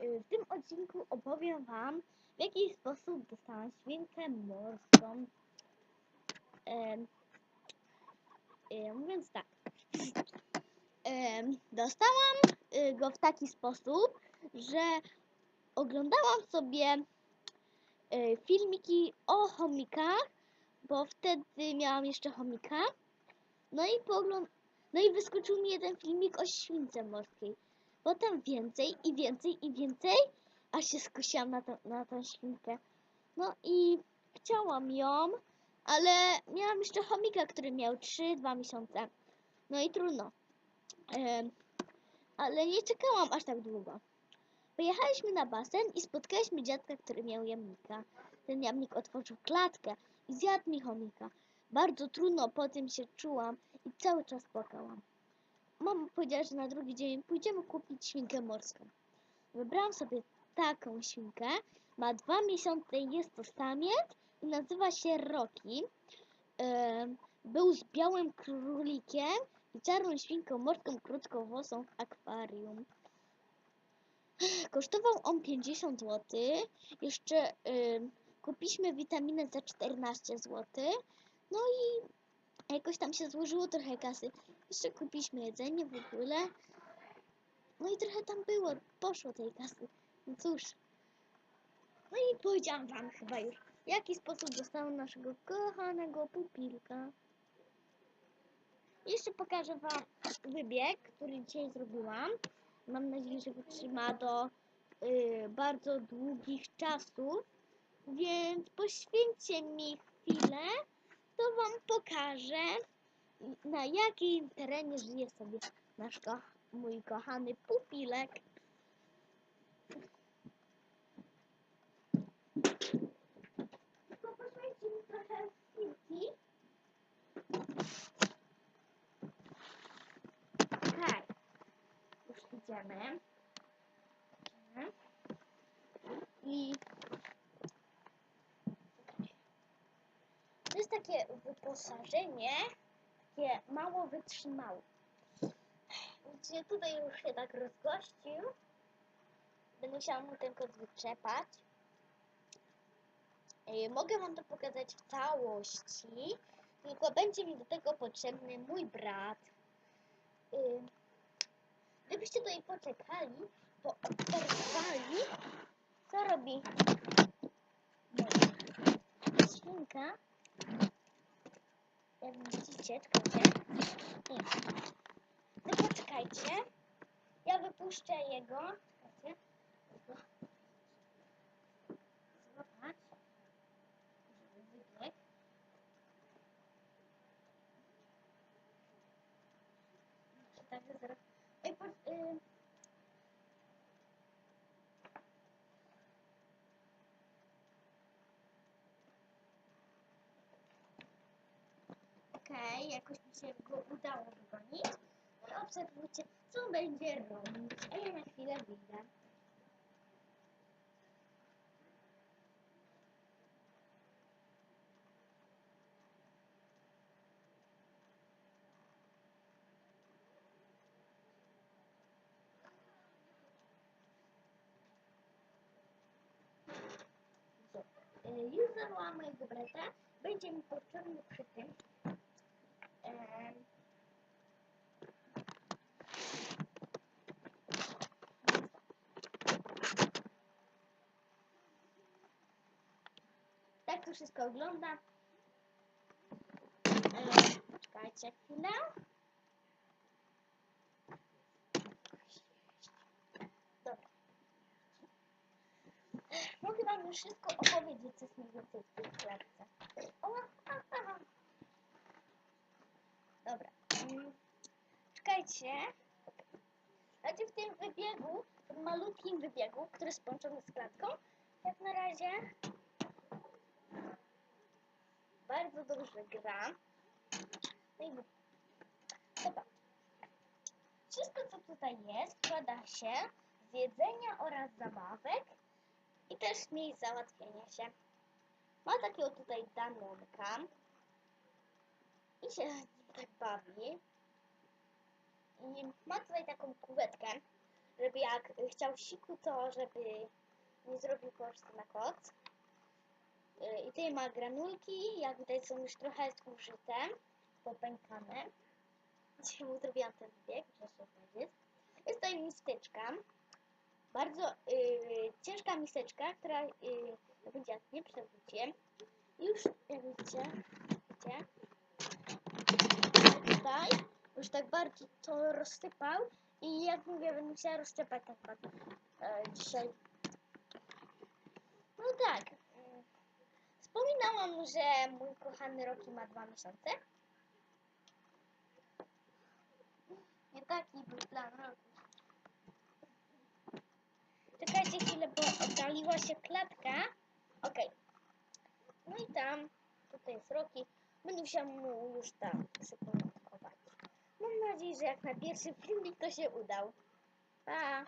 Y, W tym odcinku opowiem Wam, w jaki sposób dostałam świnkę morską. Em, y, mówiąc tak, em, dostałam y, go w taki sposób, że oglądałam sobie filmiki o chomikach, bo wtedy miałam jeszcze chomika. No i. No i wyskoczył mi jeden filmik o śwince morskiej. Potem więcej i więcej i więcej, aż się skusiłam na, to, na tą świnkę. No i chciałam ją, ale miałam jeszcze chomika, który miał 3-2 miesiące. No i trudno. Ale nie czekałam aż tak długo. Pojechaliśmy na basen i spotkaliśmy dziadka, który miał jamnika. Ten jamnik otworzył klatkę i zjadł mi chomika. Bardzo trudno po tym się czułam i cały czas płakałam. Mama powiedziała, że na drugi dzień pójdziemy kupić świnkę morską. Wybrałam sobie taką świnkę. Ma dwa miesiące, jest to samiec i nazywa się. Em, Był z białym królikiem i czarną świnką morską krótkowłosą w akwarium. Kosztował on 50 zł. Jeszcze kupiliśmy witaminę za 14 zł. No i jakoś tam się złożyło trochę kasy. Jeszcze kupiliśmy jedzenie w ogóle. No i trochę tam było, poszło tej kasy. No cóż. No i powiedziałam wam chyba już, w jaki sposób dostałam naszego kochanego pupilka. Jeszcze pokażę wam wybieg, który dzisiaj zrobiłam. Mam nadzieję, że wytrzyma do y, bardzo długich czasów. Więc poświęćcie mi chwilę, to wam pokażę, na jakim terenie żyje sobie nasz ko mój kochany pupilek. Mi trochę chwilki. Okej. Już idziemy. Idziemy. I to jest takie wyposażenie, takie mało wytrzymałe. Widzicie, tutaj już się tak rozgościł. Będę musiała mu ten kot wyczepać. Mogę wam to pokazać w całości, tylko będzie mi do tego potrzebny mój brat. Ym, Gdybyście tutaj poczekali, to obserwowali, co robi moja świnka. Jak widzicie, czekajcie. Nie. Wy poczekajcie. Ja wypuszczę jego. Czekajcie. Złapać. Żeby wybiegł. Ej, y... Okej, jakoś mi się go udało wygonić. No i obserwujcie, co będzie robić. A ja na chwilę wyjdę. Y, Już zawołałam mojego brata. Będzie mi potrzebny przy tym. Tak to wszystko wygląda. E, Poczekajcie chwilę. Dobra. Mogę wam już wszystko opowiedzieć, co mniej więcej w tej klatce. O, a, a. Dobra. Mm, Czekajcie. Znaczy w tym wybiegu, w tym malutkim wybiegu, który jest połączony z klatką, jak na razie bardzo dobrze gra. No i dobra. Wszystko, co tutaj jest, składa się z jedzenia oraz zabawek i też miejsc załatwienia się. Ma takiego tutaj danonka i się tak bawi. I ma tutaj taką kuwetkę, żeby jak chciał siku, to żeby nie zrobił prostu na koc. Y, I tutaj ma granulki, jak widać są już trochę zużyte, popękane. Dzisiaj mu zrobiłam ten bieg, proszę powiedzieć. Jest tutaj misteczka, bardzo y, ciężka miseczka, która y, będzie jak nie przewróciłem. Już, jak widzicie, widzicie, tutaj już tak bardzo to rozsypał i jak mówię, będę musiała rozsypać tak bardzo e, dzisiaj. No tak. Wspominałam, że mój kochany Roki ma dwa miesiące. Nie taki był plan Roki. Czekajcie chwilę, bo oddaliła się klatka. Okej. No i tam, tutaj jest Roki. Będę musiała mu już tam przyporządkować. Mam nadzieję, że jak na pierwszy filmik to się udał. Pa!